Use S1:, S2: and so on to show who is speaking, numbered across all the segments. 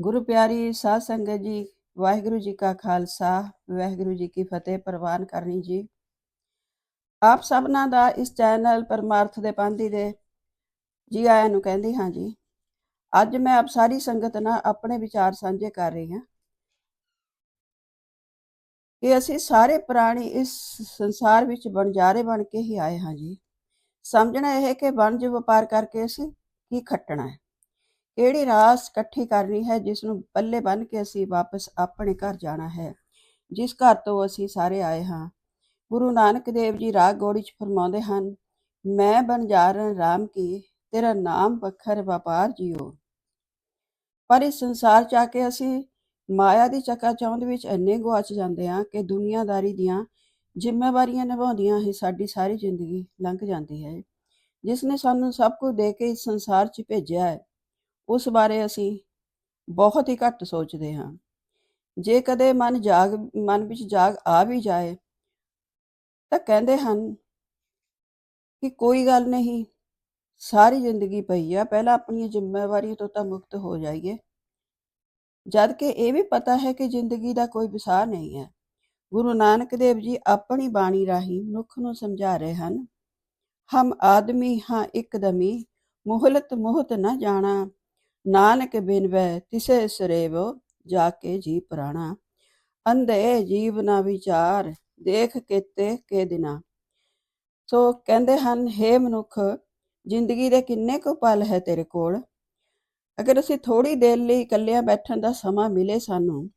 S1: ਗੁਰੂ ਪਿਆਰੀ ਸਾਧ ਸੰਗਤ ਜੀ, ਵਾਹਿਗੁਰੂ ਜੀ ਕਾ ਖਾਲਸਾ, ਵਾਹਿਗੁਰੂ ਜੀ ਕੀ ਫਤਿਹ ਪ੍ਰਵਾਨ ਕਰਨੀ ਜੀ। ਆਪ ਸਭਨਾਂ ਦਾ ਇਸ ਚੈਨਲ ਪਰਮਾਰਥ ਦੇ ਪਾਂਦੀ ਦੇ ਜੀ ਆਇਆਂ ਨੂੰ ਕਹਿੰਦੀ ਹਾਂ ਜੀ, ਅੱਜ ਮੈਂ ਆਪ ਸਾਰੀ ਸੰਗਤ ਨਾਲ ਆਪਣੇ ਵਿਚਾਰ ਸਾਂਝੇ ਕਰ ਰਹੀ ਹਾਂ। ਕਿ ਅਸੀਂ ਸਾਰੇ ਪ੍ਰਾਣੀ ਇਸ ਸੰਸਾਰ ਵਿੱਚ ਬਣਜਾਰੇ ਬਣ ਕੇ ਹੀ ਆਏ ਹਾਂ ਜੀ। ਸਮਝਣਾ ਇਹ ਕਿ ਵਣਜ ਵਪਾਰ ਕਰਕੇ ਅਸੀਂ ਕੀ ਖੱਟਣਾ ਹੈ? ਕਿਹੜੀ ਰਾਸ ਇਕੱਠੀ ਕਰਨੀ ਹੈ ਜਿਸ ਨੂੰ ਪੱਲੇ ਬੰਨ ਕੇ ਅਸੀਂ ਵਾਪਸ ਆਪਣੇ ਘਰ ਜਾਣਾ ਹੈ, ਜਿਸ ਘਰ ਤੋਂ ਅਸੀਂ ਸਾਰੇ ਆਏ ਹਾਂ। ਗੁਰੂ ਨਾਨਕ ਦੇਵ ਜੀ ਰਾਗ ਗੋੜੀ ਚ ਫਰਮਾਉਂਦੇ ਹਨ, ਮੈਂ ਬਣਜਾਰਨ ਰਾਮ ਕੀ, ਤੇਰਾ ਨਾਮ ਵਖਰ ਵਪਾਰ ਜਿਓ। ਪਰ ਇਸ ਸੰਸਾਰ ਚ ਆ ਕੇ ਅਸੀਂ ਮਾਇਆ ਦੀ ਚੱਕਾ ਚੌਂਦ ਵਿੱਚ ਇੰਨੇ ਗੁਆਚ ਜਾਂਦੇ ਹਾਂ ਕਿ ਦੁਨੀਆਦਾਰੀ ਦੀਆਂ ਜ਼ਿੰਮੇਵਾਰੀਆਂ ਨਿਭਾਉਂਦੀਆਂ ਹੀ ਸਾਡੀ ਸਾਰੀ ਜ਼ਿੰਦਗੀ ਲੰਘ ਜਾਂਦੀ ਹੈ, ਜਿਸ ਨੇ ਸਾਨੂੰ ਸਭ ਕੁਝ ਦੇ ਕੇ ਇਸ ਸੰਸਾਰ 'ਚ ਭੇਜਿਆ ਹੈ। ਉਸ ਬਾਰੇ ਅਸੀਂ ਬਹੁਤ ਹੀ ਘੱਟ ਸੋਚਦੇ ਹਾਂ। ਜੇ ਕਦੇ ਮਨ ਜਾਗ, ਮਨ ਵਿੱਚ ਜਾਗ ਆ ਵੀ ਜਾਏ, ਤਾਂ ਕਹਿੰਦੇ ਹਨ ਕਿ ਕੋਈ ਗੱਲ ਨਹੀਂ, ਸਾਰੀ ਜ਼ਿੰਦਗੀ ਪਈ ਆ, ਪਹਿਲਾਂ ਆਪਣੀਆਂ ਜ਼ਿੰਮੇਵਾਰੀਆਂ ਤੋਂ ਤਾਂ ਮੁਕਤ ਹੋ ਜਾਈਏ। ਜਦ ਕਿ ਇਹ ਵੀ ਪਤਾ ਹੈ ਕਿ ਜ਼ਿੰਦਗੀ ਦਾ ਕੋਈ ਵਿਸਾਰ ਨਹੀਂ ਹੈ। ਗੁਰੂ ਨਾਨਕ ਦੇਵ ਜੀ ਆਪਣੀ ਬਾਣੀ ਰਾਹੀਂ ਮਨੁੱਖ ਨੂੰ ਸਮਝਾ ਰਹੇ ਹਨ, ਹਮ ਆਦਮੀ ਹਾਂ ਇੱਕਦਮੀ ਮੁਹਲਤ ਮੁਹਤ ਨਾ ਜਾਣਾ ਨਾਨਕ ਬਿਨ ਵੈ ਤਿਸੇ ਸਰੇਵ ਜਾ ਕੇ ਜੀ ਪ੍ਰਾਣਾ। ਅੰਧੇ ਜੀਵ ਨਾ ਵਿਚਾਰ, ਦੇਖ ਕੀਤੇ ਕੇ ਦਿਨਾ। ਸੋ ਕਹਿੰਦੇ ਹਨ हे ਮਨੁੱਖ, ਜ਼ਿੰਦਗੀ ਦੇ ਕਿੰਨੇ ਕੁ ਪਲ ਹੈ ਤੇਰੇ ਕੋਲ? ਅਗਰ ਅਸੀਂ ਥੋੜੀ ਦੇਰ ਲਈ ਇਕੱਲਿਆਂ ਬੈਠਣ ਦਾ ਸਮਾਂ ਮਿਲੇ ਸਾਨੂੰ,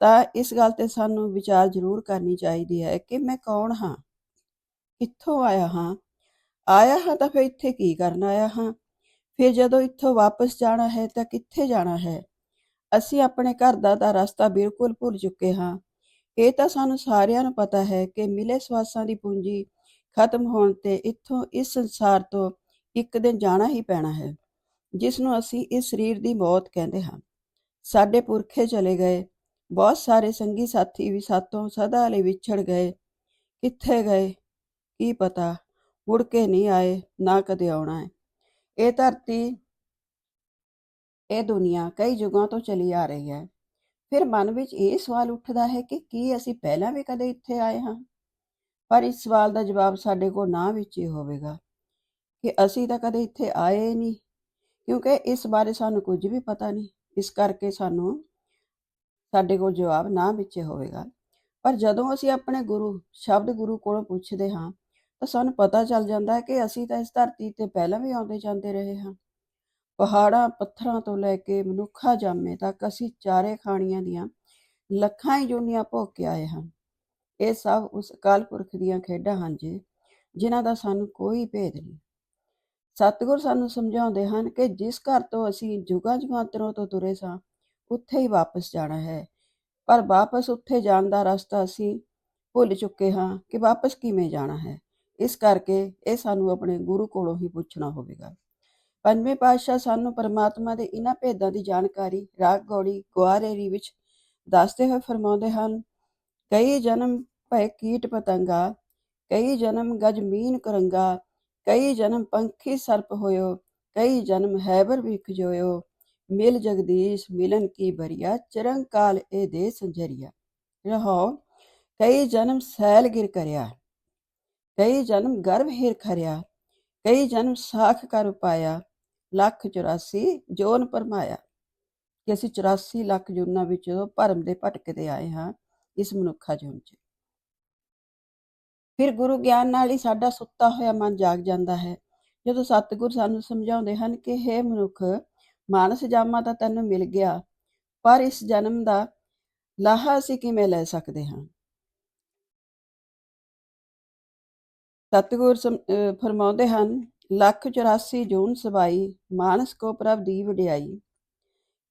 S1: ਤਾਂ ਇਸ ਗੱਲ ਤੇ ਸਾਨੂੰ ਵਿਚਾਰ ਜ਼ਰੂਰ ਕਰਨੀ ਚਾਹੀਦੀ ਹੈ ਕਿ ਮੈਂ ਕੌਣ ਹਾਂ? ਕਿੱਥੋਂ ਆਇਆ ਹਾਂ? ਆਇਆ ਹਾਂ ਤਾਂ ਫਿਰ ਇੱਥੇ ਕੀ ਕਰਨ ਆਇਆ ਹਾਂ? ਫਿਰ ਜਦੋਂ ਇੱਥੋਂ ਵਾਪਸ ਜਾਣਾ ਹੈ ਤਾਂ ਕਿੱਥੇ ਜਾਣਾ ਹੈ? ਅਸੀਂ ਆਪਣੇ ਘਰ ਦਾ ਤਾਂ ਰਸਤਾ ਬਿਲਕੁਲ ਭੁੱਲ ਚੁੱਕੇ ਹਾਂ। ਇਹ ਤਾਂ ਸਾਨੂੰ ਸਾਰਿਆਂ ਨੂੰ ਪਤਾ ਹੈ ਕਿ ਮਿਲੇ ਸਵਾਸਾਂ ਦੀ ਪੂੰਜੀ ਖਤਮ ਹੋਣ ਤੇ ਇੱਥੋਂ ਇਸ ਸੰਸਾਰ ਤੋਂ ਇੱਕ ਦਿਨ ਜਾਣਾ ਹੀ ਪੈਣਾ ਹੈ, ਜਿਸ ਨੂੰ ਅਸੀਂ ਇਸ ਸਰੀਰ ਦੀ ਮੌਤ ਕਹਿੰਦੇ ਹਾਂ। ਸਾਡੇ ਪੁਰਖੇ ਚਲੇ ਗਏ। ਬਹੁਤ ਸਾਰੇ ਸੰਗੀ ਸਾਥੀ ਵੀ ਸਾਤੋਂ ਸਦਾ ਲਈ ਵਿਛੜ ਗਏ। ਕਿੱਥੇ ਗਏ? ਕੀ ਪਤਾ? ਮੁੜ ਕੇ ਨਹੀਂ ਆਏ, ਨਾ ਕਦੇ ਆਉਣਾ ਹੈ। ਇਹ ਧਰਤੀ, ਇਹ ਦੁਨੀਆ ਕਈ ਯੁਗਾਂ ਤੋਂ ਚਲੀ ਆ ਰਹੀ ਹੈ। ਫਿਰ ਮਨ ਵਿੱਚ ਇਹ ਸਵਾਲ ਉੱਠਦਾ ਹੈ ਕਿ ਕੀ ਅਸੀਂ ਪਹਿਲਾਂ ਵੀ ਕਦੇ ਇੱਥੇ ਆਏ ਹਾਂ? ਪਰ ਇਸ ਸਵਾਲ ਦਾ ਜਵਾਬ ਸਾਡੇ ਕੋਲ ਨਾ ਵਿੱਚ ਹੀ ਹੋਵੇਗਾ ਕਿ ਅਸੀਂ ਤਾਂ ਕਦੇ ਇੱਥੇ ਆਏ ਨਹੀਂ, ਕਿਉਂਕਿ ਇਸ ਬਾਰੇ ਸਾਨੂੰ ਕੁਝ ਵੀ ਪਤਾ ਨਹੀਂ। ਇਸ ਕਰਕੇ ਸਾਨੂੰ ਸਾਡੇ ਕੋਲ ਜਵਾਬ ਨਾ ਵਿੱਚ ਹੋਵੇਗਾ। ਪਰ ਜਦੋਂ ਅਸੀਂ ਆਪਣੇ ਗੁਰੂ, ਸ਼ਬਦ ਗੁਰੂ ਕੋਲੋਂ ਪੁੱਛਦੇ ਹਾਂ ਤਾਂ ਸਾਨੂੰ ਪਤਾ ਚੱਲ ਜਾਂਦਾ ਹੈ ਕਿ ਅਸੀਂ ਤਾਂ ਇਸ ਧਰਤੀ ਤੇ ਪਹਿਲਾਂ ਵੀ ਆਉਂਦੇ ਜਾਂਦੇ ਰਹੇ ਹਾਂ। ਪਹਾੜਾਂ, ਪੱਥਰਾਂ ਤੋਂ ਲੈ ਕੇ ਮਨੁੱਖਾ ਜਾਮੇ ਤੱਕ ਅਸੀਂ ਚਾਰੇ ਖਾਣੀਆਂ ਦੀਆਂ ਲੱਖਾਂ ਹੀ ਜੁਨੀਆਂ ਭੋਗ ਕੇ ਆਏ ਹਾਂ। ਇਹ ਸਭ ਉਸ ਅਕਾਲ ਪੁਰਖ ਦੀਆਂ ਖੇਡਾਂ ਹਨ ਜੀ, ਜਿਨ੍ਹਾਂ ਦਾ ਸਾਨੂੰ ਕੋਈ ਭੇਦ ਨਹੀਂ। ਸਤਿਗੁਰ ਸਾਨੂੰ ਸਮਝਾਉਂਦੇ ਹਨ ਕਿ ਜਿਸ ਘਰ ਤੋਂ ਅਸੀਂ ਜੁਗਾਂ ਜੁਗਾਂਤਰੋਂ ਤੋਂ ਤੁਰੇ ਸਾਂ, ਉੱਥੇ ਹੀ ਵਾਪਸ ਜਾਣਾ ਹੈ। ਪਰ ਵਾਪਸ ਉੱਥੇ ਜਾਣ ਦਾ ਰਸਤਾ ਅਸੀਂ ਭੁੱਲ ਚੁੱਕੇ ਹਾਂ ਕਿ ਵਾਪਸ ਕਿਵੇਂ ਜਾਣਾ ਹੈ। ਇਸ ਕਰਕੇ ਇਹ ਸਾਨੂੰ ਆਪਣੇ ਗੁਰੂ ਕੋਲੋਂ ਹੀ ਪੁੱਛਣਾ ਹੋਵੇਗਾ। ਪੰਜਵੇਂ ਪਾਤਸ਼ਾਹ ਸਾਨੂੰ ਪਰਮਾਤਮਾ ਦੇ ਇਹਨਾਂ ਭੇਦਾਂ ਦੀ ਜਾਣਕਾਰੀ, ਰਾਗ ਗੌੜੀ ਗੁਆਰੇਰੀ ਵਿੱਚ ਦੱਸਦੇ ਹੋਏ ਫਰਮਾਉਂਦੇ ਹਨ, ਕਈ ਜਨਮ ਭੈ ਕੀਟ ਪਤੰਗਾ, ਕਈ ਜਨਮ ਗਜ ਮੀਨ ਕਰੰਗਾ, ਕਈ ਜਨਮ ਪੰਖੀ ਸਰਪ ਹੋਇਓ, ਕਈ ਜਨਮ ਹੈਬਰ ਵਿਖ ਜੋਇਓ ਮਿਲ ਜਗਦੀਸ਼ ਮਿਲਨ ਕੀ ਬਰੀਆ ਚਰੰਗ ਕਾਲ ਇਹ ਦੇ ਸੰਜਰੀਆ। ਰਹੋ ਕਈ ਜਨਮ ਸੈਲ ਗਿਰ ਕਰਿਆ ਕਈ ਜਨਮ ਗਰਭ ਹਿਰ ਖਰਿਆ, ਕਈ ਜਨਮ ਸਾਖ ਕਰ ਪਾਇਆ, ਲੱਖ 84 ਜੋਨ ਪਰਮਾਇਆ। ਕਿ ਅਸੀਂ 84 ਲੱਖ ਜੂਨਾਂ ਵਿੱਚੋਂ ਭਰਮ ਦੇ ਭਟਕਦੇ ਆਏ ਹਾਂ ਇਸ ਮਨੁੱਖਾ ਜੂਨ 'ਚ। ਫਿਰ ਗੁਰੂ ਗਿਆਨ ਨਾਲ ਹੀ ਸਾਡਾ ਸੁੱਤਾ ਹੋਇਆ ਮਨ ਜਾਗ ਜਾਂਦਾ ਹੈ। ਜਦੋਂ ਸਤਿਗੁਰ ਸਾਨੂੰ ਸਮਝਾਉਂਦੇ ਹਨ ਕਿ हे ਮਨੁੱਖ, ਮਾਨਸ ਜਾਮਾ ਤਾਂ ਤੈਨੂੰ ਮਿਲ ਗਿਆ, ਪਰ ਇਸ ਜਨਮ ਦਾ ਲਾਹਾ ਅਸੀਂ ਕਿਵੇਂ ਲੈ ਸਕਦੇ ਹਾਂ? ਸਤਿਗੁਰ ਫਰਮਾਉਂਦੇ ਹਨ, ਲੱਖ 84 ਜੂਨ ਸਬਾਈ ਮਾਨਸ ਕੋ ਪ੍ਰਭ ਦੀ ਵਡਿਆਈ।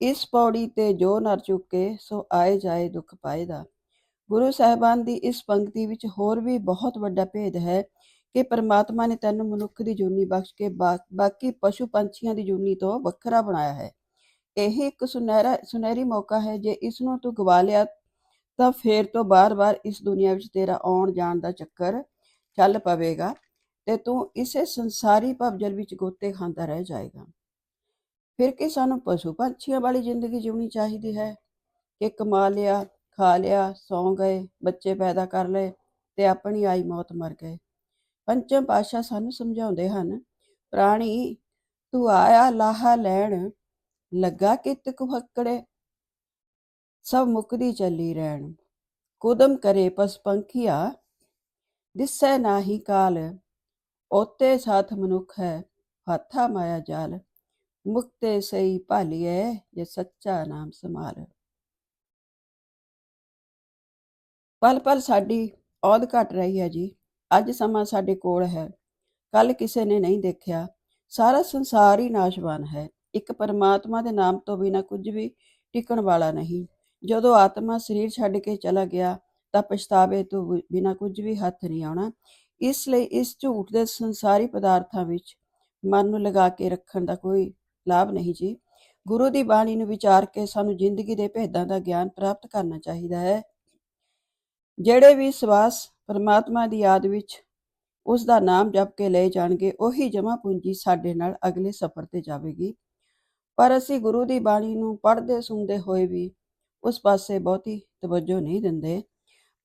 S1: ਇਸ ਪੌੜੀ ਤੇ ਜੋ ਨਰ ਚੁੱਕੇ, ਸੋ ਆਏ ਜਾਏ ਦੁੱਖ ਪਾਏਦਾ ਗੁਰੂ ਸਾਹਿਬਾਨ ਦੀ ਇਸ ਪੰਕਤੀ ਵਿੱਚ ਹੋਰ ਵੀ ਬਹੁਤ ਵੱਡਾ ਭੇਦ ਹੈ ਕਿ ਪਰਮਾਤਮਾ ਨੇ ਤੈਨੂੰ ਮਨੁੱਖ ਦੀ ਜੂਨੀ ਬਖਸ਼ ਕੇ ਬਾਕੀ ਪਸ਼ੂ ਪੰਛੀਆਂ ਦੀ ਜੂਨੀ ਤੋਂ ਵੱਖਰਾ ਬਣਾਇਆ ਹੈ। ਇਹ ਇੱਕ ਸੁਨਹਿਰਾ, ਸੁਨਹਿਰੀ ਮੌਕਾ ਹੈ ਜੇ ਇਸ ਨੂੰ ਤੂੰ ਗਵਾ ਲਿਆ ਤਾਂ ਫੇਰ ਤੋਂ ਬਾਰ-ਬਾਰ ਇਸ ਦੁਨੀਆ ਵਿੱਚ ਤੇਰਾ ਆਉਣ ਜਾਣ ਦਾ ਚੱਕਰ ਚੱਲ ਪਵੇਗਾ ਤੇ ਤੂੰ ਇਸੇ ਸੰਸਾਰੀ ਭਵਜਲ ਵਿੱਚ ਗੋਤੇ ਖਾਂਦਾ ਰਹਿ ਜਾਏਗਾ। ਫਿਰ ਕਿ ਸਾਨੂੰ ਪਸ਼ੂ ਪੰਛੀਆਂ ਵਾਲੀ ਜ਼ਿੰਦਗੀ ਜਿਉਣੀ ਚਾਹੀਦੀ ਹੈ? ਕਿ ਕਮਾ ਲਿਆ, ਖਾ ਲਿਆ, ਸੌਂ ਗਏ, ਬੱਚੇ ਪੈਦਾ ਕਰ ਲਏ ਤੇ ਆਪਣੀ ਆਈ ਮੌਤ ਮਰ ਗਏ। ਪੰਚਮ ਪਾਸ਼ਾ ਸਾਨੂੰ ਸਮਝਾਉਂਦੇ ਹਨ, ਪ੍ਰਾਣੀ, ਤੂੰ ਆਇਆ ਲਾਹਾ ਲੈਣ, ਲੱਗਾ ਕਿਤ ਕੁਹਕੜੇ ਸਭ ਮੁਕਦੀ ਚੱਲੀ ਰਹਿਣ। ਕੁਦਮ ਕਰੇ ਪਸ ਪੰਖੀਆ ਦਿਸੈ ਨਾਹੀ ਕਾਲ ਓਤੇ ਸਾਥ ਮਨੁੱਖ ਹੈ, ਹਾਥਾ ਮਾਇਆ ਜਾਲ, ਮੁਕਤੇ ਸਈ ਭਾਲੀਏ ਜੇ ਸੱਚਾ ਨਾਮ ਸਮਾਲ ਪਲ ਪਲ ਸਾਡੀ ਔਦ ਘਟ ਰਹੀ ਹੈ ਜੀ, ਅੱਜ ਸਮਾਂ ਸਾਡੇ ਕੋਲ ਹੈ ਕੱਲ ਕਿਸੇ ਨੇ ਨਹੀਂ ਦੇਖਿਆ, ਸਾਰਾ ਸੰਸਾਰ ਹੀ ਨਾਸ਼ਵਾਨ ਹੈ, ਇੱਕ ਪਰਮਾਤਮਾ ਦੇ ਨਾਮ ਤੋਂ ਬਿਨਾ ਕੁਝ ਵੀ ਟਿਕਣ ਵਾਲਾ ਨਹੀਂ, ਜਦੋਂ ਆਤਮਾ ਸਰੀਰ ਛੱਡ ਕੇ ਚਲਾ ਗਿਆ ਤਾਂ ਪਛਤਾਵੇ ਤੋਂ ਬਿਨਾ ਕੁਝ ਵੀ ਹੱਥ ਨਹੀਂ ਆਉਣਾ। ਇਸ ਲਈ ਇਸ ਝੂਠ ਦੇ ਸੰਸਾਰੀ ਪਦਾਰਥਾਂ ਵਿੱਚ ਮਨ ਨੂੰ ਲਗਾ ਕੇ ਰੱਖਣ ਦਾ ਕੋਈ ਲਾਭ ਨਹੀਂ ਜੀ। ਗੁਰੂ ਦੀ ਬਾਣੀ ਨੂੰ ਵਿਚਾਰ ਕੇ ਸਾਨੂੰ ਜ਼ਿੰਦਗੀ ਦੇ ਭੇਦਾਂ ਦਾ ਗਿਆਨ ਪ੍ਰਾਪਤ ਕਰਨਾ ਚਾਹੀਦਾ ਹੈ। ਜਿਹੜੇ ਵੀ ਸਵਾਸ ਪਰਮਾਤਮਾ ਦੀ ਯਾਦ ਵਿੱਚ ਉਸ ਦਾ ਨਾਮ ਜਪ ਕੇ ਲਏ ਜਾਣਗੇ, ਉਹੀ ਜਮਾ ਪੂੰਜੀ ਸਾਡੇ ਨਾਲ ਅਗਲੇ ਸਫ਼ਰ ਤੇ ਜਾਵੇਗੀ। ਪਰ ਅਸੀਂ ਗੁਰੂ ਦੀ ਬਾਣੀ ਨੂੰ ਪੜ੍ਹਦੇ ਸੁਣਦੇ ਹੋਏ ਵੀ ਉਸ ਪਾਸੇ ਬਹੁਤੀ ਤਵੱਜੋ ਨਹੀਂ ਦਿੰਦੇ।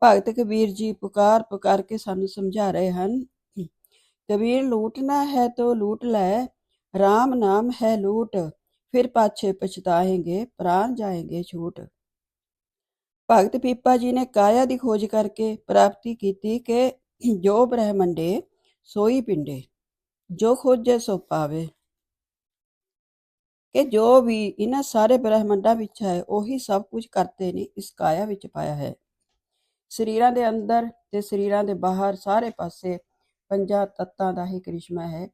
S1: ਭਗਤ ਕਬੀਰ ਜੀ ਪੁਕਾਰ ਪੁਕਾਰ ਕੇ ਸਾਨੂੰ ਸਮਝਾ ਰਹੇ ਹਨ, ਕਬੀਰ ਲੂਟਣਾ ਹੈ ਤੋ ਲੂਟ ਲੈ RAM ਨਾਮ ਹੈ ਲੂਟ, ਫਿਰ ਪਾਛੇ ਪਛਤਾਏਂਗੇ ਪ੍ਰਾਨ ਜਾਏਂਗੇ ਛੂਟ। ਭਗਤ ਪੀਪਾ ਜੀ ਨੇ ਕਾਇਆ ਦੀ ਖੋਜ ਕਰਕੇ ਪ੍ਰਾਪਤੀ ਕੀਤੀ ਕਿ ਜੋ ਬ੍ਰਹਮੰਡੇ ਸੋਈ ਪਿੰਡੇ, ਜੋ ਖੋਜੇ ਸੋ ਪਾਵੇ। ਕਿ ਜੋ ਵੀ ਇਹਨਾਂ ਸਾਰੇ ਬ੍ਰਹਮੰਡਾਂ ਵਿੱਚ ਹੈ, ਉਹੀ ਸਭ ਕੁਝ ਕਰਤੇ ਨੇ, ਇਸ ਕਾਇਆ ਵਿੱਚ ਪਾਇਆ ਹੈ। ਸਰੀਰਾਂ ਦੇ ਅੰਦਰ ਤੇ ਸਰੀਰਾਂ ਦੇ ਬਾਹਰ ਸਾਰੇ ਪਾਸੇ ਪੰਜਾਂ ਤੱਤਾਂ ਦਾ ਹੀ ਕ੍ਰਿਸ਼ਮਾ ਹੈ।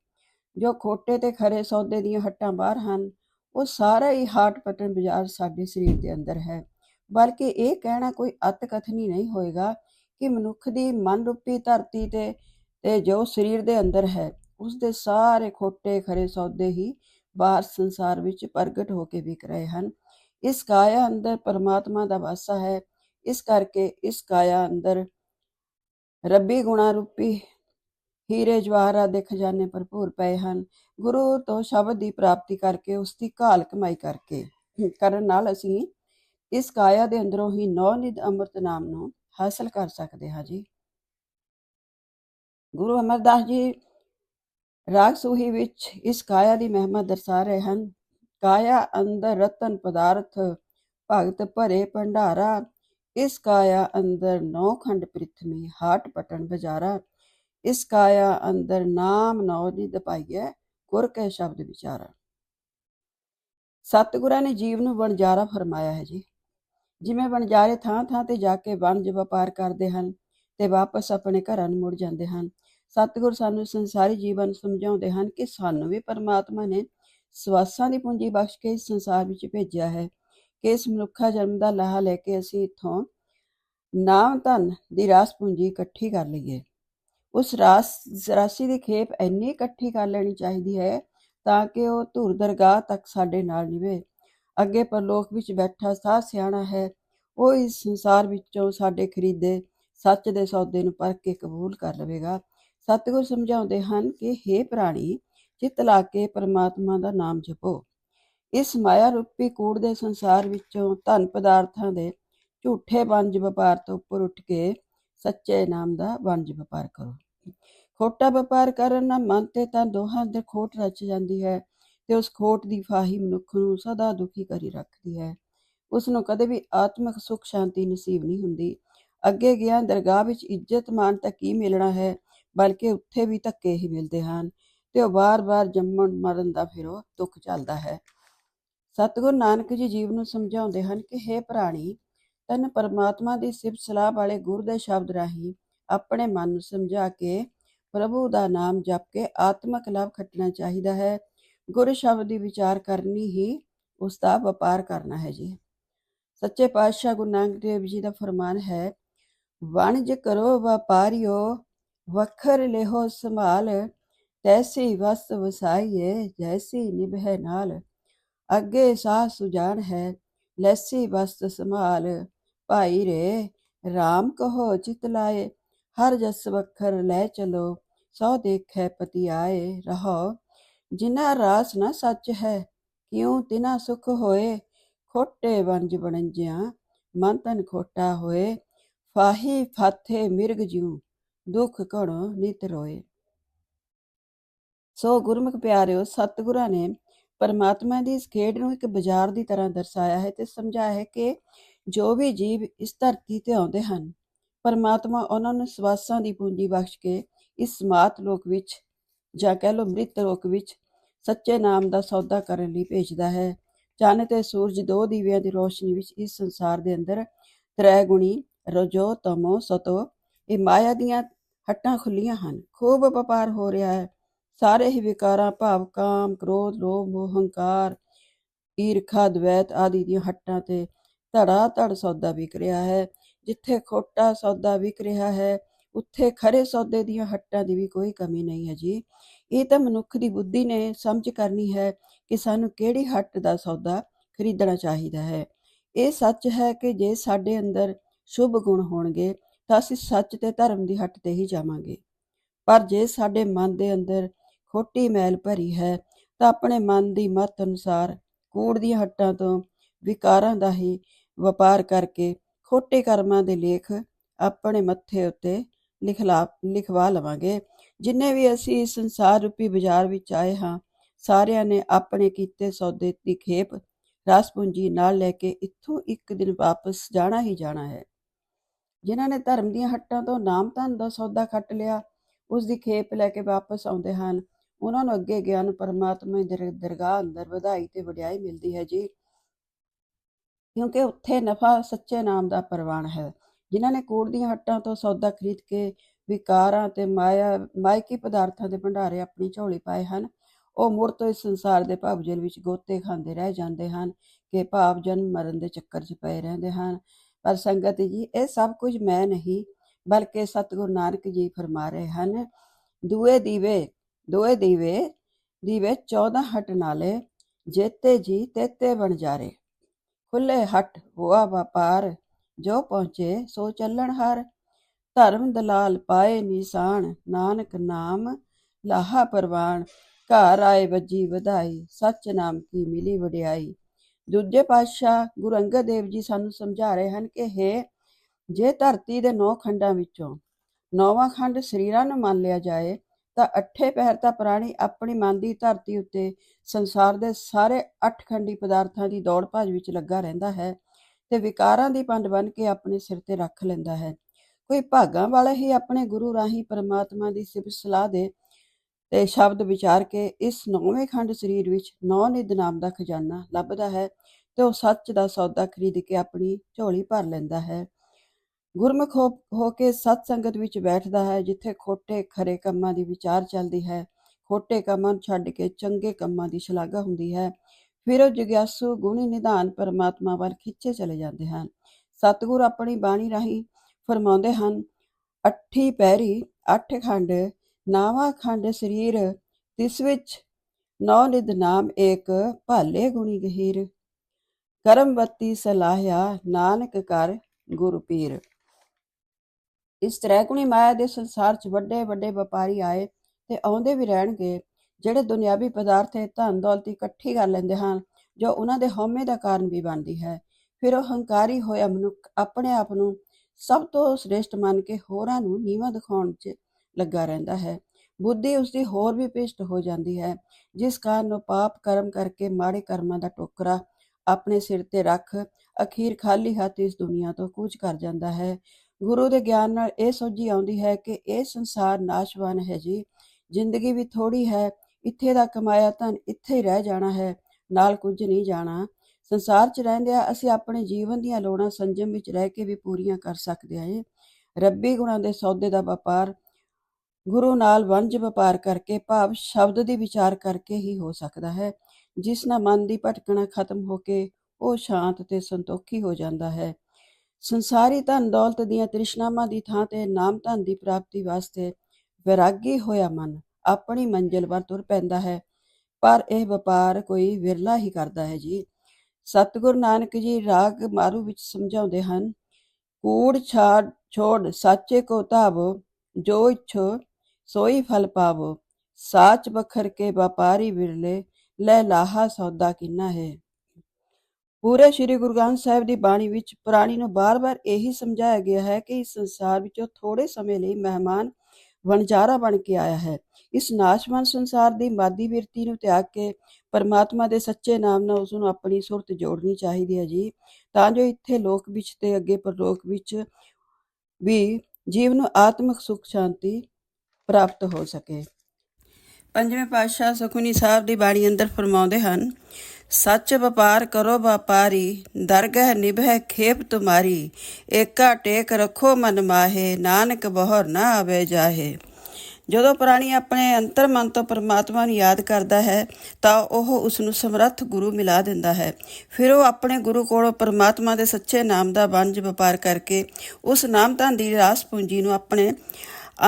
S1: ਜੋ ਖੋਟੇ ਤੇ ਖਰੇ ਸੌਦੇ ਦੀਆਂ ਹੱਟਾਂ ਬਾਹਰ ਹਨ, ਉਹ ਸਾਰਾ ਹੀ ਹਾਟ ਪਟਨ ਬਾਜ਼ਾਰ ਸਾਡੇ ਸਰੀਰ ਦੇ ਅੰਦਰ ਹੈ। ਬਲਕਿ ਇਹ ਕਹਿਣਾ ਕੋਈ ਅਤਕਥਨੀ ਨਹੀਂ ਹੋਏਗਾ ਕਿ ਮਨੁੱਖ ਦੀ ਮਨ ਰੂਪੀ ਧਰਤੀ ਤੇ ਤੇ ਜੋ ਸਰੀਰ ਦੇ ਅੰਦਰ ਹੈ ਉਸ ਦੇ ਸਾਰੇ ਖੋਟੇ ਖਰੇ ਸੌਦੇ ਹੀ ਬਾਹਰ ਸੰਸਾਰ ਵਿੱਚ ਪ੍ਰਗਟ ਹੋ ਕੇ ਵਿਕ ਰਹੇ ਹਨ। ਇਸ ਕਾਇਆ ਅੰਦਰ ਪਰਮਾਤਮਾ ਦਾ ਵਾਸਾ ਹੈ ਇਸ ਕਰਕੇ ਇਸ ਕਾਇਆ ਅੰਦਰ ਰੱਬੀ ਗੁਣਾ ਰੂਪੀ ਹੀਰੇ ਜਵਾਹਰਾਤ ਦੇ ਖਜ਼ਾਨੇ ਭਰਪੂਰ ਪਏ ਹਨ। ਗੁਰੂ ਤੋਂ ਸ਼ਬਦ ਦੀ ਪ੍ਰਾਪਤੀ ਕਰਕੇ ਉਸ ਦੀ ਘਾਲ ਕਮਾਈ ਕਰਕੇ ਕਰਨ ਨਾਲ ਅਸੀਂ ਇਸ ਕਾਇਆ ਦੇ ਅੰਦਰੋਂ ਹੀ ਨੌ ਨਿਧ ਅੰਮ੍ਰਿਤ ਨਾਮ ਨੂੰ ਹਾਸਲ ਕਰ ਸਕਦੇ ਹਾਂ ਜੀ। ਗੁਰੂ ਅਮਰਦਾਸ ਜੀ ਰਾਗ ਸੂਹੀ ਵਿੱਚ ਇਸ ਕਾਇਆ ਦੀ ਮਹਿਮਾ ਦਰਸਾ ਰਹੇ ਹਨ। ਕਾਇਆ ਅੰਦਰ ਰਤਨ ਪਦਾਰਥ ਭਗਤ ਭਰੇ ਭੰਡਾਰਾ ਇਸ ਕਾਇਆ ਅੰਦਰ ਨੌ ਖੰਡ ਪ੍ਰਿਥਵੀ, ਹਾਟ ਪਟਨ ਬਜ਼ਾਰਾ, ਇਸ ਕਾਇਆ ਅੰਦਰ ਨਾਮ ਨੌ ਦਪਾਈਐ, ਗੁਰ ਕੇ ਸ਼ਬਦ ਵਿਚਾਰਾ। ਸਤਿਗੁਰਾਂ ਨੇ ਜੀਵ ਨੂੰ ਵਣਜਾਰਾ ਫਰਮਾਇਆ ਹੈ ਜੀ। ਜਿਵੇਂ ਵਣਜਾਰੇ ਥਾਂ ਥਾਂ ਤੇ ਜਾ ਕੇ ਵਣਜ ਵਪਾਰ ਕਰਦੇ ਹਨ ਤੇ ਵਾਪਸ ਆਪਣੇ ਘਰਾਂ ਨੂੰ ਮੁੜ ਜਾਂਦੇ ਹਨ, ਸਤਿਗੁਰ ਸਾਨੂੰ ਸੰਸਾਰੀ ਜੀਵਨ ਸਮਝਾਉਂਦੇ ਹਨ ਕਿ ਸਾਨੂੰ ਵੀ ਪਰਮਾਤਮਾ ਨੇ ਸਵਾਸਾਂ ਦੀ ਪੂੰਜੀ ਬਖਸ਼ ਕੇ ਇਸ ਸੰਸਾਰ ਵਿੱਚ ਭੇਜਿਆ ਹੈ। ਕਿ ਇਸ ਮਨੁੱਖਾ ਜਨਮ ਦਾ ਲਾਹਾ ਲੈ ਕੇ ਅਸੀਂ ਇਥੋਂ ਨਾਮ ਧਨ ਦੀ ਰਾਸ ਪੂੰਜੀ ਇਕੱਠੀ ਕਰ ਲਈਏ। ਉਸ ਰਾਸ, ਰਾਸ਼ੀ ਦੀ ਖੇਪ ਇੰਨੀ ਇਕੱਠੀ ਕਰ ਲੈਣੀ ਚਾਹੀਦੀ ਹੈ ਤਾਂ ਕਿ ਉਹ ਧੁਰ ਦਰਗਾਹ ਤੱਕ ਸਾਡੇ ਨਾਲ ਨਿਵੇ। ਅੱਗੇ ਪਰਲੋਕ ਵਿੱਚ ਬੈਠਾ ਸਾਧ ਸਿਆਣਾ ਹੈ, ਉਹ ਇਸ ਸੰਸਾਰ ਵਿੱਚੋਂ ਸਾਡੇ ਖਰੀਦੇ ਸੱਚ ਦੇ ਸੌਦੇ ਨੂੰ ਪਰਖ ਕੇ ਕਬੂਲ ਕਰ ਲਵੇਗਾ। ਸਤਿਗੁਰ ਸਮਝਾਉਂਦੇ ਹਨ ਕਿ हे ਪ੍ਰਾਣੀ, ਚਿੱਤ ਲਾ ਕੇ ਪਰਮਾਤਮਾ ਦਾ ਨਾਮ ਜਪੋ। ਇਸ ਮਾਇਆ ਰੂਪੀ ਕੂੜ ਦੇ ਸੰਸਾਰ ਵਿੱਚੋਂ ਧਨ ਪਦਾਰਥਾਂ ਦੇ ਝੂਠੇ ਵੰਜ ਵਪਾਰ ਤੋਂ ਉੱਪਰ ਉੱਠ ਕੇ ਸੱਚੇ ਨਾਮ ਦਾ ਵੰਜ ਵਪਾਰ ਕਰੋ। ਖੋਟਾ ਵਪਾਰ ਕਰਨ ਨਾਲ ਮਨ ਤੇ ਤਾਂ ਦੋਹਾਂ ਦੇ ਖੋਟ ਰਚ ਜਾਂਦੀ ਹੈ ਤੇ ਉਸ ਖੋਟ ਦੀ ਫਾਹੀ ਮਨੁੱਖ ਨੂੰ ਸਦਾ ਦੁਖੀ ਕਰੀ ਰੱਖਦੀ ਹੈ। ਉਸ ਨੂੰ ਕਦੇ ਵੀ ਆਤਮਿਕ ਸੁਖ ਸ਼ਾਂਤੀ ਨਸੀਬ ਨਹੀਂ ਹੁੰਦੀ। ਅੱਗੇ ਗਿਆ ਦਰਗਾਹ ਵਿੱਚ ਇੱਜ਼ਤ ਮਾਨ ਤਾਂ ਕੀ ਮਿਲਣਾ ਹੈ, ਬਲਕਿ ਉੱਥੇ ਵੀ ਧੱਕੇ ਹੀ ਮਿਲਦੇ ਹਨ ਤੇ ਉਹ ਵਾਰ-ਵਾਰ ਜੰਮਣ ਮਰਨ ਦਾ ਫਿਰ ਉਹ ਦੁੱਖ ਚੱਲਦਾ ਹੈ। ਸਤਿਗੁਰ ਨਾਨਕ ਜੀ ਜੀਵ ਨੂੰ ਸਮਝਾਉਂਦੇ ਹਨ ਕਿ हे ਪ੍ਰਾਣੀ, ਤਨ ਪਰਮਾਤਮਾ ਦੀ ਸਿਫਤ ਸਲਾਹ ਵਾਲੇ ਗੁਰ ਦੇ ਸ਼ਬਦ ਰਾਹੀਂ ਆਪਣੇ ਮਨ ਨੂੰ ਸਮਝਾ ਕੇ ਪ੍ਰਭੂ ਦਾ ਨਾਮ ਜਪ ਕੇ ਆਤਮਕ ਲਾਭ ਖੱਟਣਾ ਚਾਹੀਦਾ ਹੈ। ਗੁਰ ਸ਼ਬਦ ਦੀ ਵਿਚਾਰ ਕਰਨੀ ਹੀ ਉਸ ਦਾ ਵਪਾਰ ਕਰਨਾ ਹੈ ਜੀ। ਸੱਚੇ ਪਾਤਸ਼ਾਹ ਗੁਰੂ ਨਾਨਕ ਦੇਵ ਜੀ ਦਾ ਫਰਮਾਨ ਹੈ, ਵਣਜ ਕਰੋ ਵਪਾਰਿਓ, ਵਖਰ ਲੇਹੋ ਸੰਭਾਲ, ਤੈਸੀ ਵਸਤ ਵਸਾਈਏ, ਜੈਸੀ ਨਿਭੈ ਨਾਲ। ਅੱਗੇ ਸਾਹ ਸੁਜਾਨ ਹੈ, ਲੈਸੀ ਵਸਤ ਸੰਭਾਲ। ਭਾਈ ਰੇ RAM ਕਹੋ ਚਿਤ ਲਾਏ, ਹਰ ਜਸ ਵਖਰ ਲੈ ਚਲੋ, ਸੋ ਦੇਖੈ ਪਤੀ ਆਏ ਰਹੋ। ਜਿਨਾ ਰਾਸ ਨਾ ਸੱਚ ਹੈ, ਕਿਉ ਤਿਨਾ ਸੁਖ ਹੋਏ? ਖੋਟੇ ਵੰਜ ਬਣੰਜਿਆਂ ਮਨ ਤਨ ਖੋਟਾ ਹੋਏ। ਫਾਹੀ ਫਾਥੇ ਮਿਰਗ ਜਿਉ, ਦੁਖ ਘਣੋ ਨਿਤ ਰੋਏ। ਸੋ ਗੁਰਮੁਖ ਪਿਆਰਿਓ, ਸਤਿਗੁਰਾਂ ਨੇ ਪਰਮਾਤਮਾ ਦੀ ਇਸ ਖੇਡ ਨੂੰ ਇੱਕ ਬਾਜ਼ਾਰ ਦੀ ਤਰ੍ਹਾਂ ਦਰਸਾਇਆ ਹੈ ਤੇ ਸਮਝਾਇਆ ਹੈ ਕਿ ਜੋ ਵੀ ਜੀਵ ਇਸ ਧਰਤੀ ਤੇ ਆਉਂਦੇ ਹਨ, ਪਰਮਾਤਮਾ ਉਹਨਾਂ ਨੂੰ ਸਵਾਸਾਂ ਦੀ ਪੂੰਜੀ ਬਖਸ਼ ਕੇ ਇਸ ਸਮਾਤ ਲੋਕ ਵਿੱਚ ਜਾਂ ਕਹਿ ਲਓ ਮ੍ਰਿਤ ਲੋਕ ਵਿੱਚ ਸੱਚੇ ਨਾਮ ਦਾ ਸੌਦਾ ਕਰਨ ਲਈ ਭੇਜਦਾ ਹੈ। ਚੰਨ ਤੇ ਸੂਰਜ ਦੋ ਦੀਵਿਆਂ ਦੀ ਰੋਸ਼ਨੀ ਵਿੱਚ ਇਸ ਸੰਸਾਰ ਦੇ ਅੰਦਰ ਤ੍ਰੈ ਗੁਣੀ ਰਜੋ, ਤਮੋ, ਸਤੋ ਇਹ ਮਾਇਆ ਦੀਆਂ ਹੱਟਾਂ ਖੁੱਲੀਆਂ ਹਨ। ਖੂਬ ਵਪਾਰ ਹੋ ਰਿਹਾ ਹੈ। ਸਾਰੇ ਹੀ ਵਿਕਾਰਾਂ, ਭਾਵ, ਕਾਮ, ਕ੍ਰੋਧ, ਲੋਭ, ਮੋਹ, ਹੰਕਾਰ, ਈਰਖਾ ਦ્વੈਤ ਆਦਿ ਦੀਆਂ ਹੱਟਾਂ ਤੇ ਧੜਾ ਧੜ ਸੌਦਾ ਵਿਕ ਰਿਹਾ ਹੈ। ਜਿੱਥੇ ਖੋਟਾ ਸੌਦਾ ਵਿਕ ਰਿਹਾ ਹੈ, ਉੱਥੇ ਖਰੇ ਸੌਦੇ ਦੀਆਂ ਹੱਟਾਂ ਦੀ ਵੀ ਕੋਈ ਕਮੀ ਨਹੀਂ ਹੈ ਜੀ। ਇਹ ਤਾਂ ਮਨੁੱਖ ਦੀ ਬੁੱਧੀ ਨੇ ਸਮਝ ਕਰਨੀ ਹੈ ਕਿ ਸਾਨੂੰ ਕਿਹੜੀ ਹੱਟ ਦਾ ਸੌਦਾ ਖਰੀਦਣਾ ਚਾਹੀਦਾ ਹੈ। ਇਹ ਸੱਚ ਹੈ ਕਿ ਜੇ ਸਾਡੇ ਅੰਦਰ ਸ਼ੁਭ ਗੁਣ ਹੋਣਗੇ, ਤਾਂ ਅਸੀਂ ਸੱਚ ਤੇ ਧਰਮ ਦੀ ਹੱਟ ਤੇ ਹੀ ਜਾਵਾਂਗੇ। ਪਰ ਜੇ ਸਾਡੇ ਮਨ ਦੇ ਅੰਦਰ ਖੋਟੀ ਮੈਲ ਭਰੀ ਹੈ, ਤਾਂ ਆਪਣੇ ਮਨ ਦੀ ਮਤ ਅਨੁਸਾਰ ਕੂੜ ਦੀਆਂ ਹੱਟਾਂ ਤੋਂ ਵਿਕਾਰਾਂ ਦਾ ਹੀ ਵਪਾਰ ਕਰਕੇ ਖੋਟੇ ਕਰਮਾਂ ਦੇ ਲੇਖ ਆਪਣੇ ਮੱਥੇ ਉੱਤੇ ਲਿਖਲਾ, ਲਿਖਵਾ ਲਵਾਂਗੇ। ਜਿੰਨੇ ਵੀ ਅਸੀਂ ਇਸ ਸੰਸਾਰ ਰੂਪੀ ਬਾਜ਼ਾਰ ਵਿੱਚ ਆਏ ਹਾਂ, ਸਾਰਿਆਂ ਨੇ ਆਪਣੇ ਕੀਤੇ ਸੌਦੇ ਦੀ ਖੇਪ ਰਾਸ ਪੂੰਜੀ ਨਾਲ ਲੈ ਕੇ ਇੱਥੋਂ ਇੱਕ ਦਿਨ ਵਾਪਸ ਜਾਣਾ ਹੀ ਜਾਣਾ ਹੈ। ਜਿਨ੍ਹਾਂ ਨੇ ਧਰਮ ਦੀਆਂ ਹੱਟਾਂ ਤੋਂ ਨਾਮ ਧਨ ਦਾ ਸੌਦਾ ਖੱਟ ਲਿਆ, ਉਸ ਦੀ ਖੇਪ ਲੈ ਕੇ ਵਾਪਸ ਆਉਂਦੇ ਹਨ। ਉਹਨਾਂ ਨੂੰ ਅੱਗੇ ਗਿਆਨ ਪਰਮਾਤਮਾ ਦੀ ਦਰ- ਦਰਗਾਹ ਅੰਦਰ ਵਧਾਈ ਤੇ ਵਡਿਆਈ ਮਿਲਦੀ ਹੈ ਜੀ। ਕਿਉਂਕਿ ਉੱਥੇ ਨਫਾ ਸੱਚੇ ਨਾਮ ਦਾ ਪ੍ਰਵਾਨ ਹੈ। ਜਿਨ੍ਹਾਂ ਨੇ ਕੂੜ ਦੀਆਂ ਹੱਟਾਂ ਤੋਂ ਸੌਦਾ ਖਰੀਦ ਕੇ ਵਿਕਾਰਾਂ ਤੇ ਮਾਇਆ, ਮਾਇਕੀ ਪਦਾਰਥਾਂ ਦੇ ਭੰਡਾਰੇ ਆਪਣੀ ਝੋਲੀ ਪਾਏ ਹਨ, ਉਹ ਮੁੜ ਤੋਂ ਇਸ ਸੰਸਾਰ ਦੇ ਭਵਜਲ ਵਿੱਚ ਗੋਤੇ ਖਾਂਦੇ ਰਹਿ ਜਾਂਦੇ ਹਨ ਕਿ ਭਾਵ ਜਨਮ ਮਰਨ ਦੇ ਚੱਕਰ 'ਚ ਪਏ ਰਹਿੰਦੇ ਹਨ। ਪਰ ਸੰਗਤ ਜੀ, ਇਹ ਸਭ ਕੁਝ ਮੈਂ ਨਹੀਂ, ਬਲਕਿ ਸਤਿਗੁਰੂ ਨਾਨਕ ਜੀ ਫਰਮਾ ਰਹੇ ਹਨ। ਦੂਏ ਦੀਵੇ ਦੋਏ ਦੀਵੇ ਦੀਵੇ 14 ਹਟ ਨਾਲੇ, ਜੇਤੇ ਜੀ ਤੇਤੇ ਬਣ ਜਾਰੇ। ਖੁੱਲੇ ਹਟ ਹੋਆ ਵਪਾਰ, ਜੋ ਪਹੁੰਚੇ ਸੋ ਚੱਲਣ ਹਰ। ਧਰਮ ਦਲਾਲ ਪਾਏ ਨਿਸ਼ਾਨ, ਨਾਨਕ ਨਾਮ ਲਾਹਾ ਪਰਵਾਨ। ਘਰ ਆਏ ਵੱਜੀ ਵਧਾਈ, ਸੱਚ ਨਾਮ ਕੀ ਮਿਲੀ ਵਡਿਆਈ। ਦੂਜੇ ਪਾਤਸ਼ਾਹ ਗੁਰੂ ਅੰਗਦ ਦੇਵ ਜੀ ਸਾਨੂੰ ਸਮਝਾ ਰਹੇ ਹਨ ਕਿ ਹੈ, ਜੇ ਧਰਤੀ ਦੇ ਨੌ ਖੰਡਾਂ ਵਿੱਚੋਂ ਨੌਵਾਂ ਖੰਡ ਸਰੀਰਾਂ ਨੂੰ ਮੰਨ ਲਿਆ ਜਾਏ ਤਾਂ ਅੱਠੇ ਪਹਿਰ ਤਾਂ ਪ੍ਰਾਣੀ ਆਪਣੀ ਮਨ ਦੀ ਧਰਤੀ ਉੱਤੇ ਸੰਸਾਰ ਦੇ ਸਾਰੇ ਅੱਠ ਖੰਡੀ ਪਦਾਰਥਾਂ ਦੀ ਦੌੜ ਭਾਜ ਵਿੱਚ ਲੱਗਾ ਰਹਿੰਦਾ ਹੈ ਤੇ ਵਿਕਾਰਾਂ ਦੀ ਪੰਡ ਬਣ ਕੇ ਆਪਣੇ ਸਿਰ ਤੇ ਰੱਖ ਲੈਂਦਾ ਹੈ। ਕੋਈ ਭਾਗਾਂ ਵਾਲਾ ਹੀ ਆਪਣੇ ਗੁਰੂ ਰਾਹੀਂ ਪਰਮਾਤਮਾ ਦੀ ਸਿਫਤ ਸਲਾਹ ਦੇ ਤੇ ਸ਼ਬਦ ਵਿਚਾਰ ਕੇ ਇਸ ਨੌਵੇਂ ਖੰਡ ਸਰੀਰ ਵਿੱਚ ਨੌ ਨਿਧ ਨਾਮ ਦਾ ਖਜ਼ਾਨਾ ਲੱਭਦਾ ਹੈ ਤੇ ਉਹ ਸੱਚ ਦਾ ਸੌਦਾ ਖਰੀਦ ਕੇ ਆਪਣੀ ਝੋਲੀ ਭਰ ਲੈਂਦਾ ਹੈ। ਗੁਰਮੁਖ ਹੋ ਕੇ ਸਤ ਸੰਗਤ ਵਿੱਚ ਬੈਠਦਾ ਹੈ, ਜਿੱਥੇ ਖੋਟੇ ਖਰੇ ਕੰਮਾਂ ਦੀ ਵਿਚਾਰ ਚੱਲਦੀ ਹੈ। ਖੋਟੇ ਕੰਮਾਂ ਨੂੰ ਛੱਡ ਕੇ ਚੰਗੇ ਕੰਮਾਂ ਦੀ ਸ਼ਲਾਘਾ ਹੁੰਦੀ ਹੈ। ਫਿਰ ਉਹ ਜਿਗਿਆਸੂ ਗੁਣੀ ਨਿਧਾਨ ਪਰਮਾਤਮਾ ਵੱਲ ਖਿੱਚੇ ਚਲੇ ਜਾਂਦੇ ਹਨ। ਸਤਿਗੁਰ ਆਪਣੀ ਬਾਣੀ ਰਾਹੀਂ ਫਰਮਾਉਂਦੇ ਹਨ, ਅੱਠੀ ਪੈਰੀ, ਅੱਠ ਖੰਡ, ਨਾਵਾ ਖੰਡ ਸਰੀਰ, ਤਿਸ ਵਿੱਚ ਨੌ ਨਿਧ ਨਾਮ ਏਕ, ਭਾਲੇ ਗੁਣੀ ਗਹੀਰ। ਕਰਮਵਤੀ ਸਲਾਹਿਆ, ਨਾਨਕ ਕਰ ਗੁਰੂ ਪੀਰ। ਇਸ ਤ੍ਰੈਗੁਣੀ ਮਾਇਆ ਦੇ ਸੰਸਾਰ 'ਚ ਵੱਡੇ ਵੱਡੇ ਵਪਾਰੀ ਆਏ ਤੇ ਆਉਂਦੇ ਵੀ ਰਹਿਣਗੇ, ਜਿਹੜੇ ਦੁਨਿਆਵੀ ਪਦਾਰਥ ਤੇ ਧਨ ਦੌਲਤ ਇਕੱਠੀ ਕਰ ਲੈਂਦੇ ਹਨ, ਜੋ ਉਹਨਾਂ ਦੇ ਹਉਮੈ ਦਾ ਕਾਰਨ ਵੀ ਬਣਦੀ ਹੈ। ਫਿਰ ਉਹ ਹੰਕਾਰੀ ਹੋਇਆ ਮਨੁੱਖ ਆਪਣੇ ਆਪ ਨੂੰ ਸਭ ਤੋਂ ਸ੍ਰੇਸ਼ਟ ਮੰਨ ਕੇ ਹੋਰਾਂ ਨੂੰ ਨੀਵਾਂ ਦਿਖਾਉਣ 'ਚ ਲੱਗਾ ਰਹਿੰਦਾ ਹੈ। ਬੁੱਧੀ ਉਸਦੀ ਹੋਰ ਵੀ ਪਿਸ਼ਟ ਹੋ ਜਾਂਦੀ ਹੈ, ਜਿਸ ਕਾਰਨ ਉਹ ਪਾਪ ਕਰਮ ਕਰਕੇ ਮਾੜੇ ਕਰਮਾਂ ਦਾ ਟੋਕਰਾ ਆਪਣੇ ਸਿਰ ਤੇ ਰੱਖ ਅਖੀਰ ਖਾਲੀ ਹੱਥ ਇਸ ਦੁਨੀਆ ਤੋਂ ਕੂਚ ਕਰ ਜਾਂਦਾ ਹੈ। ਗੁਰੂ ਦੇ ਗਿਆਨ ਨਾਲ ਇਹ ਸੋਝੀ ਆਉਂਦੀ ਹੈ ਕਿ ਇਹ ਸੰਸਾਰ ਨਾਸ਼ਵਾਨ ਹੈ ਜੀ। ਜ਼ਿੰਦਗੀ ਵੀ ਥੋੜੀ ਹੈ, ਇੱਥੇ ਦਾ ਕਮਾਇਆ ਧਨ ਇੱਥੇ ਹੀ ਰਹਿ ਜਾਣਾ ਹੈ, ਨਾਲ ਕੁਝ ਨਹੀਂ ਜਾਣਾ। ਸੰਸਾਰ 'ਚ ਰਹਿੰਦਿਆਂ ਅਸੀਂ ਆਪਣੇ ਜੀਵਨ ਦੀਆਂ ਲੋੜਾਂ ਸੰਜਮ ਵਿੱਚ ਰਹਿ ਕੇ ਵੀ ਪੂਰੀਆਂ ਕਰ ਸਕਦੇ ਹਾਂ ਰੱਬੀ ਗੁਣਾਂ ਦੇ ਸੌਦੇ ਦਾ ਵਪਾਰ, ਗੁਰੂ ਨਾਲ ਵੰਜ ਵਪਾਰ ਕਰਕੇ, ਭਾਵ ਸ਼ਬਦ ਦੀ ਵਿਚਾਰ ਕਰਕੇ ਹੀ ਹੋ ਸਕਦਾ ਹੈ। ਜਿਸ ਨਾਲ ਮਨ ਦੀ ਭਟਕਣਾ ਖਤਮ ਹੋ ਕੇ ਉਹ ਸ਼ਾਂਤ ਤੇ ਸੰਤੋਖੀ ਹੋ ਜਾਂਦਾ ਹੈ। ਸੰਸਾਰੀ ਧਨ ਦੌਲਤ ਦੀਆਂ ਤ੍ਰਿਸ਼ਨਾਵਾਂ ਦੀ ਥਾਂ ਤੇ ਨਾਮ ਧਨ ਦੀ ਪ੍ਰਾਪਤੀ ਵਾਸਤੇ ਵਿਰਾਗੀ ਹੋਇਆ ਮਨ, ਆਪਣੀ ਮੰਜ਼ਿਲ ਵੱਲ ਤੁਰ ਪੈਂਦਾ ਹੈ। ਪਰ ਇਹ ਵਪਾਰ ਕੋਈ ਵਿਰਲਾ ਹੀ ਕਰਦਾ ਹੈ ਜੀ। ਸਤਿਗੁਰੂ ਨਾਨਕ ਜੀ ਰਾਗ ਮਾਰੂ ਵਿੱਚ ਸਮਝਾਉਂਦੇ ਹਨ, ਕੂੜ ਛਾੜ ਛੋੜ ਸਾਚੇ ਕੋ ਧਾਵੋ, ਜੋ ਇਛੋ ਸੋਈ ਫਲ ਪਾਵੋ। ਸਾਚ ਬਖਰ ਕੇ ਵਪਾਰੀ ਵਿਰਲੇ, ਲੈ ਲਾਹਾ ਸੌਦਾ ਕਿੰਨਾ ਹੈ। ਪੂਰੇ ਸ੍ਰੀ ਗੁਰੂ ਗ੍ਰੰਥ ਸਾਹਿਬ ਦੀ ਬਾਣੀ ਵਿੱਚ ਪੁਰਾਣੀ ਨੂੰ ਬਾਰ-ਬਾਰ ਇਹੀ ਸਮਝਾਇਆ ਗਿਆ ਹੈ ਕਿ ਇਸ ਸੰਸਾਰ ਵਿੱਚੋਂ ਥੋੜੇ ਸਮੇਂ ਲਈ ਮਹਿਮਾਨ ਵਣਜਾਰਾ ਬਣ ਕੇ ਆਇਆ ਹੈ। ਇਸ ਨਾਸ਼ਵਾਨ ਸੰਸਾਰ ਦੀ ਮਾਦੀ ਬਿਰਤੀ ਨੂੰ ਤਿਆਗ ਕੇ ਪਰਮਾਤਮਾ ਦੇ ਸੱਚੇ ਨਾਮ ਨਾਲ ਉਸ ਨੂੰ ਆਪਣੀ ਸੁਰਤ ਜੋੜਨੀ ਚਾਹੀਦੀ ਹੈ ਜੀ। ਤਾਂ ਜੋ ਇੱਥੇ ਲੋਕ ਵਿੱਚ ਤੇ ਅੱਗੇ ਪਰਲੋਕ ਵਿੱਚ ਵੀ ਜੀਵ ਨੂੰ ਆਤਮਿਕ ਸੁਖ, ਸ਼ਾਂਤੀ ਪ੍ਰਾਪਤ ਹੋ ਸਕੇ। ਪੰਜਵੇਂ ਪਾਤਸ਼ਾਹ ਸੁਖਮਨੀ ਸਾਹਿਬ ਦੀ ਬਾਣੀ ਅੰਦਰ ਫਰਮਾਉਂਦੇ ਹਨ ਸੱਚ ਵਪਾਰ ਕਰੋ ਵਪਾਰੀ, ਦਰਗਹਿ ਨਿਭੈ ਖੇਪ ਤੁਮਾਰੀ, ਏਕਾ ਟੇਕ ਰੱਖੋ ਮਨ ਮਾਹੇ, ਨਾਨਕ ਬਹਰ ਨਾ ਆਵੇ ਜਾਹੇ। ਜਦੋਂ ਪ੍ਰਾਣੀ ਆਪਣੇ ਅੰਤਰ ਮਨ ਤੋਂ ਪਰਮਾਤਮਾ ਨੂੰ ਯਾਦ ਕਰਦਾ ਹੈ, ਤਾਂ ਉਹ ਉਸ ਨੂੰ ਸਮਰੱਥ ਗੁਰੂ ਮਿਲਾ ਦਿੰਦਾ ਹੈ। ਫਿਰ ਉਹ ਆਪਣੇ ਗੁਰੂ ਕੋਲੋਂ ਪਰਮਾਤਮਾ ਦੇ ਸੱਚੇ ਨਾਮ ਦਾ ਵੰਜ ਵਪਾਰ ਕਰਕੇ ਉਸ ਨਾਮ ਧਨ ਦੀ ਰਾਸ ਪੂੰਜੀ ਨੂੰ ਆਪਣੇ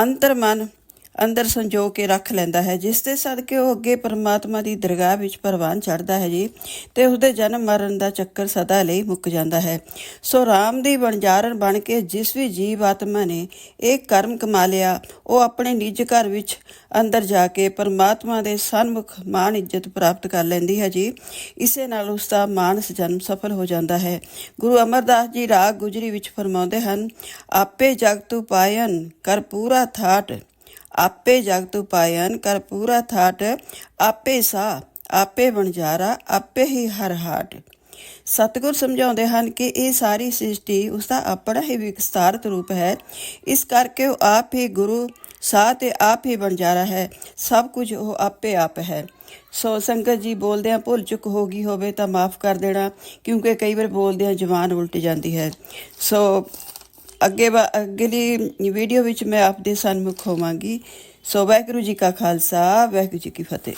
S1: ਅੰਤਰ ਮਨ ਅੰਦਰ ਸੰਜੋ ਕੇ ਰੱਖ ਲੈਂਦਾ ਹੈ, ਜਿਸ ਦੇ ਸਦਕੇ ਉਹ ਅੱਗੇ ਪਰਮਾਤਮਾ ਦੀ ਦਰਗਾਹ ਵਿੱਚ ਪ੍ਰਵਾਨ ਚੜਦਾ ਹੈ ਜੀ ਤੇ ਉਸਦੇ ਜਨਮ ਮਰਨ ਦਾ ਚੱਕਰ ਸਦਾ ਲਈ ਮੁੱਕ ਜਾਂਦਾ ਹੈ। ਸੋ ਰਾਮ ਦੀ ਬਣਜਾਰਨ ਬਣ ਕੇ ਜਿਸ ਵੀ ਜੀਵ ਆਤਮਾ ਨੇ ਇਹ ਕਰਮ ਕਮਾ ਲਿਆ, ਉਹ ਆਪਣੇ ਨਿੱਜ ਘਰ ਵਿੱਚ ਅੰਦਰ ਜਾ ਕੇ ਪਰਮਾਤਮਾ ਦੇ ਸਨਮੁਖ ਮਾਣ ਇੱਜ਼ਤ ਪ੍ਰਾਪਤ ਕਰ ਲੈਂਦੀ ਹੈ ਜੀ। ਇਸੇ ਨਾਲ ਉਸ ਦਾ ਮਾਨਸ ਜਨਮ ਸਫਲ ਹੋ ਜਾਂਦਾ ਹੈ। ਗੁਰੂ ਅਮਰਦਾਸ ਜੀ ਰਾਗ ਗੁਜਰੀ ਵਿੱਚ ਫਰਮਾਉਂਦੇ ਹਨ, ਆਪੇ ਜਗਤੁ ਉਪਾਇਨ ਕਰ ਪੂਰਾ ਥਾਟ ਆਪੇ ਜਗਤ ਉਪਾਇਨ ਕਰ ਪੂਰਾ ਥਾਟ, ਆਪੇ ਸਾ, ਆਪੇ ਬਣਜਾਰਾ ਆਪੇ ਹੀ ਹਰ ਹਾਟ। ਸਤਿਗੁਰ ਸਮਝਾਉਂਦੇ ਹਨ ਕਿ ਇਹ ਸਾਰੀ ਸ੍ਰਿਸ਼ਟੀ ਉਸ ਦਾ ਆਪਣਾ ਹੀ ਵਿਸਤਾਰਤ ਰੂਪ ਹੈ। ਇਸ ਕਰਕੇ ਉਹ ਆਪ ਹੀ ਗੁਰੂ ਸਾਹ ਤੇ ਆਪ ਹੀ ਵਣਜਾਰਾ ਹੈ। ਸਭ ਕੁਝ ਉਹ ਆਪੇ ਆਪ ਹੈ। ਸੋ ਸੰਗਤ ਜੀ, ਬੋਲਦਿਆਂ ਭੁੱਲ ਚੁੱਕ ਹੋ ਗਈ ਹੋਵੇ ਤਾਂ ਮਾਫ ਕਰ ਦੇਣਾ, ਕਿਉਂਕਿ ਕਈ ਵਾਰ ਬੋਲਦਿਆਂ ਜ਼ੁਬਾਨ ਉਲਟ ਜਾਂਦੀ ਹੈ। ਸੋ ਅੱਗੇ ਵਾ- ਅਗਲੀ ਵੀਡੀਓ ਵਿੱਚ ਮੈਂ ਆਪ ਦੇ ਸਨਮੁਖ ਹੋਵਾਂਗੀ। ਸੋ ਵਾਹਿਗੁਰੂ ਜੀ ਕਾ ਖਾਲਸਾ, ਵਾਹਿਗੁਰੂ ਜੀ ਕੀ ਫਤਿਹ।